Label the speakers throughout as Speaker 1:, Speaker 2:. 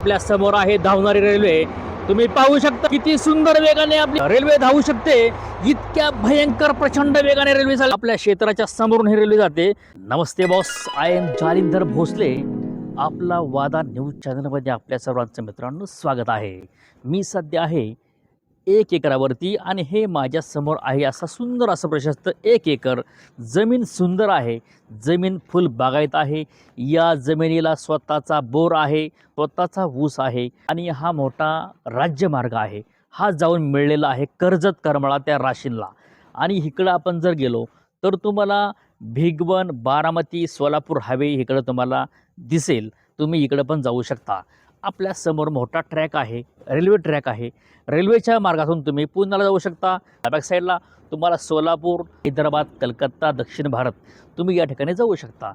Speaker 1: आपल्यासमोर आहे धावणारी रेल्वे. तुम्ही पाहू शकता किती सुंदर वेगाने आपली रेल्वे धावू शकते. इतक्या भयंकर प्रचंड वेगाने रेल्वे चालते. आपल्या क्षेत्राच्या समोरून ही रेल्वे जाते. नमस्ते boss I am Jalindar Bhosale. आपला वादा न्यूज चॅनलमध्ये आपल्या सर्वांचं मित्रांनो स्वागत आहे. मी सध्या आहे एक एकरावरती आणि हे माझ्यासमोर आहे असा सुंदर असं प्रशस्त एक एकर. जमीन सुंदर आहे. जमीन फुल बागायत आहे. या जमिनीला स्वतःचा बोर आहे. स्वतःचा ऊस आहे. आणि हा मोठा राज्यमार्ग आहे. हा जाऊन मिळलेला आहे कर्जत करमळा त्या राशीनला आणि इकडं आपण जर गेलो तर तुम्हाला भिगवण बारामती सोलापूर हायवे इकडं तुम्हाला दिसेल. तुम्ही इकडं पण जाऊ शकता. आपल्यासमोर मोठा ट्रॅक आहे रेल्वे ट्रॅक आहे. रेल्वेच्या मार्गातून तुम्ही पुण्याला जाऊ शकता. बॅक साईडला तुम्हाला सोलापूर हैदराबाद कलकत्ता दक्षिण भारत तुम्ही या ठिकाणी जाऊ शकता.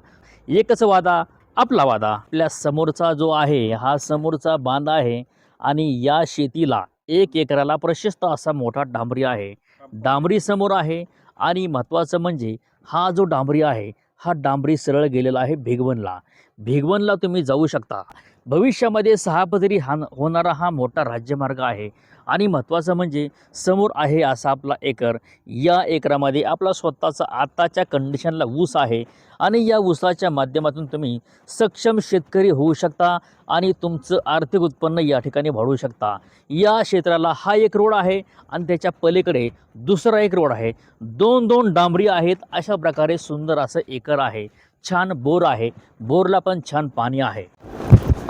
Speaker 1: एकच वादा आपला वादा. आपल्या समोरचा जो आहे हा समोरचा बांध आहे आणि या शेतीला एक एकराला प्रशस्त असा मोठा डांबरी आहे. डांबरी समोर आहे आणि महत्त्वाचं म्हणजे हा जो डांबरी आहे हा डांबरी सरळ गेलेला आहे भिगवणला भिगवणला तुम्ही जाऊ शकता. भविष्यामध्ये सहापदरी हा होणारा हा मोठा राज्यमार्ग आहे. आणि महत्त्वाचं म्हणजे समोर आहे असा आपला एकर. या एकरामध्ये आपला स्वतःचा आताच्या कंडिशनला ऊस आहे. आणि या ऊसाच्या माध्यमातून तुम्ही सक्षम शेतकरी होऊ शकता आणि तुमचं आर्थिक उत्पन्न या ठिकाणी वाढवू शकता. या क्षेत्राला हा एक रोड आहे आणि त्याच्या पलीकडे दुसरा एक रोड आहे. दोन दोन डांबरी आहेत अशा प्रकारे सुंदर असं एकर आहे. छान बोर आहे. बोरला पण छान पाणी आहे.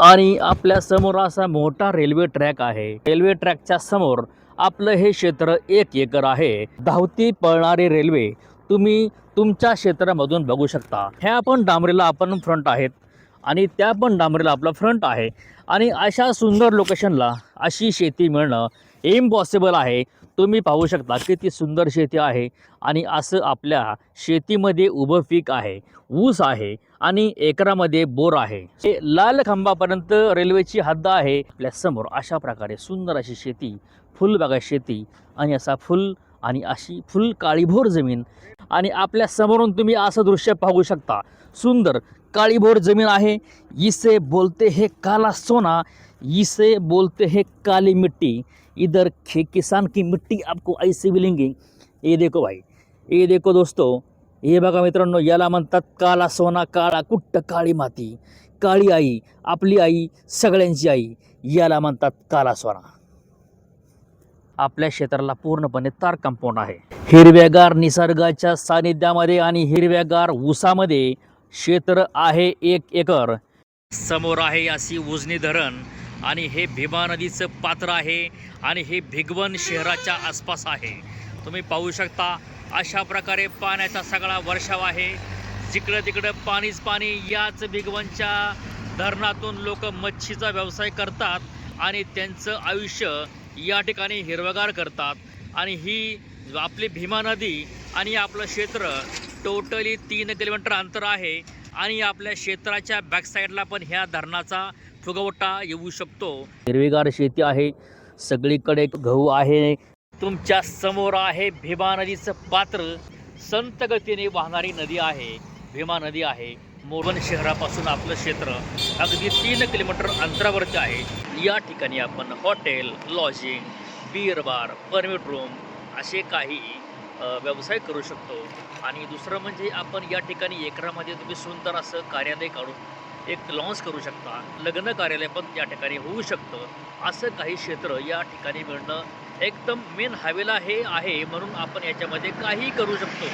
Speaker 1: आणि आपल्यासमोर असा मोठा रेल्वे ट्रॅक आहे. रेल्वे ट्रॅकच्या समोर आपलं हे क्षेत्र एक एकर आहे. धावती पळणारी रेल्वे तुम्ही तुमच्या क्षेत्रामधून बघू शकता. ह्या पण डांबरीला आपण फ्रंट आहेत आणि त्या पण डांबरीला आपला फ्रंट आहे. आणि अशा सुंदर लोकेशनला अशी शेती मिळणं इम्पॉसिबल आहे. तुम्ही पाहू शकता किती सुंदर शेती आहे आणि असं आपल्या शेतीमध्ये उभं पीक आहे ऊस आहे आणि एकरामध्ये बोर आहे. हे लाल खांबापर्यंत रेल्वेची हद्द आहे. आपल्यासमोर अशा प्रकारे सुंदर अशी शेती फुलबागा शेती आणि असा फुल आणि अशी फुल काळीभोर जमीन आणि आपल्या समोरून तुम्ही असं दृश्य पाहू शकता. सुंदर काळीभोर जमीन आहे. इसे बोलते हे काला सोना इसे बोलते हे काली मिट्टी. इधर खे किसान की मिट्टी आपको ऐसी मिलेंगी। ये देखो भाई ये देखो दोस्तों हे बघा मित्रांनो याला म्हणतात काला सोना काळा कुट्ट काळी माती। काळी आई आपली आई सगळ्यांची आई याला म्हणतात काला सोना। आपल्या क्षेत्राला पूर्णपणे तार कंपाऊंड आहे. हिरव्यागार निसर्गाच्या सानिध्यामध्ये आणि हिरव्यागार ऊसामध्ये क्षेत्र आहे एक एकर. समोर आहे अशी उजनी धरण. आणि हे भीमा नदीचं पात्र आहे आणि हे भिगवण शहराच्या आसपास आहे. तुम्ही पाहू शकता अशा प्रकारे पाण्याचा सगळा वर्षाव आहे. जिकडं तिकडं पाणीच पाणी याच भिगवणच्या धरणातून लोक मच्छीचा व्यवसाय करतात आणि त्यांचं आयुष्य या ठिकाणी हिरवगार करतात. आणि ही आपली भीमा नदी आणि आपलं क्षेत्र टोटली तीन किलोमीटर अंतर आहे आणि आपल्या क्षेत्राच्या बॅकसाईडला पण ह्या धरणाचा फुगवटा येऊ शकतो. हिरवीगार शेती आहे. सगळीकडे गहू आहे. तुमच्यासमोर आहे भीमा नदीचं पात्र. संत गतीने वाहणारी नदी आहे. भीमा नदी आहे. मोरबन शहरापासून आपलं क्षेत्र अगदी तीन किलोमीटर अंतरावरती आहे. या ठिकाणी आपण hotel lodging beer bar permit room असे काही व्यवसाय करू शकतो. आणि दुसरं म्हणजे आपण या ठिकाणी एकरामध्ये तुम्ही सुंदर असं कार्यालय काढून एक लॉन्च करू शकता. लग्न कार्यालय पण या ठिकाणी होऊ शकतं. असं काही क्षेत्र या ठिकाणी मिळणं एकदम मेन हायवेला हे आहे म्हणून आपण याच्यामध्ये काही करू शकतो.